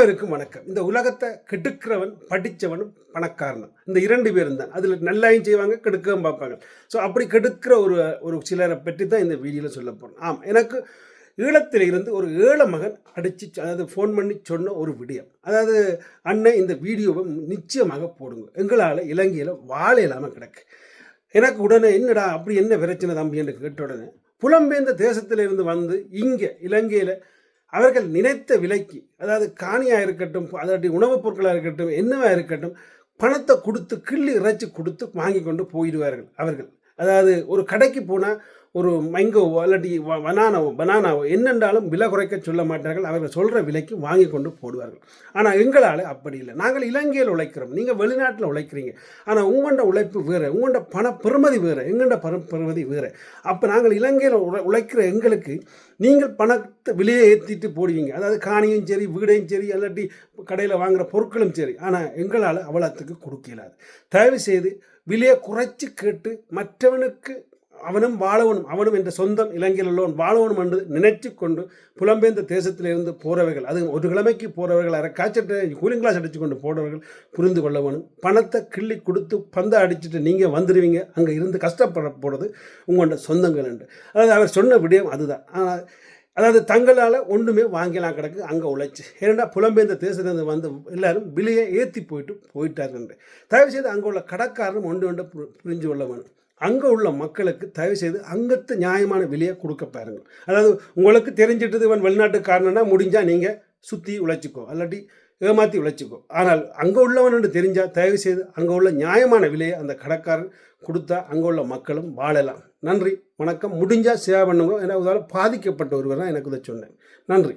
பேருக்கும் வணக்கம். இந்த உலகத்தை கெடுக்கிறவன் படித்தவனும் பணக்காரனும். இந்த இரண்டு பேரும் தான். அதில் நல்லாயும் செய்வாங்க கெடுக்கவும் பார்ப்பாங்க. ஸோ அப்படி கெடுக்கிற ஒரு ஒரு சிலரை பற்றி தான் இந்த வீடியோவில் சொல்ல போகிறோம் ஆம் எனக்கு ஈழத்தில் இருந்து ஒரு ஏழை மகன் அடித்து அதாவது ஃபோன் பண்ணி சொன்ன ஒரு விடயம். அதாவது அண்ணன் இந்த வீடியோவை நிச்சயமாக போடுங்க. எங்களால் இலங்கையில் வாழ இல்லாமல் கிடக்கு. எனக்கு உடனே என்னடா அப்படி என்ன பிரச்சனை தம்பி? என்று கேட்ட உடனே புலம்பெயர்ந்த தேசத்திலிருந்து வந்து இங்கே இலங்கையில் அவர்கள் நினைத்த விலைக்கு அதாவது காணியாக இருக்கட்டும் அதாவது உணவுப் பொருட்களாக இருக்கட்டும் என்னவாக இருக்கட்டும் பணத்தை கொடுத்து கிள்ளி இறைச்சி கொடுத்து வாங்கி கொண்டு போயிடுவார்கள் அவர்கள். அதாவது ஒரு கடைக்கு போனால் ஒரு மைங்கோவோ இல்லாட்டி வ- பனானாவோ பனானாவோ என்னென்றாலும் விலை குறைக்க சொல்ல மாட்டார்கள். அவர்கள் சொல்கிற விலைக்கு வாங்கி கொண்டு போடுவார்கள். ஆனால் எங்களால் அப்படி இல்லை. நாங்கள் இலங்கையில் உழைக்கிறோம். நீங்கள் வெளிநாட்டில் உழைக்கிறீங்க. ஆனால் உங்களோட உழைப்பு வேறு உங்களோட பண பெருமதி வேறு எங்களோட பண பெருமதி வேறு. அப்போ நாங்கள் இலங்கையில் உழை உழைக்கிற எங்களுக்கு நீங்கள் பணத்தை விலையை ஏற்றிட்டு போடுவீங்க. அதாவது காணியும் சரி வீடையும் சரி இல்லாட்டி கடையில் வாங்குகிற பொருட்களும் சரி. ஆனால் எங்களால் அவ்வளோத்துக்கு கொடுக்கலாது தயவு செய்து விலையை குறைச்சி கேட்டு மற்றவனுக்கு அவனும் வாழவனும் அவனும் என்ற சொந்தம் இலங்கையில் உள்ளவன் வாழவனும் என்று நினைச்சு கொண்டு புலம்பெயர்ந்த தேசத்திலிருந்து போறவர்கள் அது ஒரு கிழமைக்கு போறவர்கள் அரை காய்ச்சட்டு கூலிங் கிளாஸ் அடித்து கொண்டு போறவர்கள் புரிந்து கொள்ளவனும் பணத்தை கிள்ளி கொடுத்து பந்தை அடிச்சுட்டு நீங்கள் வந்துடுவீங்க அங்கே இருந்து கஷ்டப்பட போகிறது உங்களோட சொந்தங்கள் என்று. அதாவது அவர் சொன்ன விடயம் அதுதான். ஆனால் அதாவது தங்களால் ஒன்றுமே வாங்கலாம் கிடக்கு அங்கே உழைச்சி. ஏன்னா புலம்பெயர்ந்த தேசத்திலிருந்து வந்து எல்லாரும் விலையை ஏற்றி போயிட்டு போயிட்டார்கள் தயவு செய்து அங்கே உள்ள கடைக்காரனும் ஒன்று ஒன்று பு- புரிஞ்சு கொள்ள வேணும் அங்கே உள்ள மக்களுக்கு தயவு செய்து அங்கத்து நியாயமான விலையை கொடுக்க பாருங்க. அதாவது உங்களுக்கு தெரிஞ்சிட்டது இவன் வெளிநாட்டுக்காரனா முடிஞ்சால் நீங்கள் சுற்றி உழைச்சிக்கோ அல்லாட்டி ஏமாற்றி உழைச்சிக்கோ. ஆனால் அங்கே உள்ளவனு தெரிஞ்சால் தயவு செய்து அங்கே உள்ள நியாயமான விலையை அந்த கடைக்காரன் கொடுத்தா அங்கே உள்ள மக்களும் வாழலாம். நன்றி வணக்கம். முடிஞ்சால் சேவை பண்ணுங்க. ஏன்னா இதால் பாதிக்கப்பட்ட ஒருவர் தான் எனக்கு இதை சொன்னேன். நன்றி.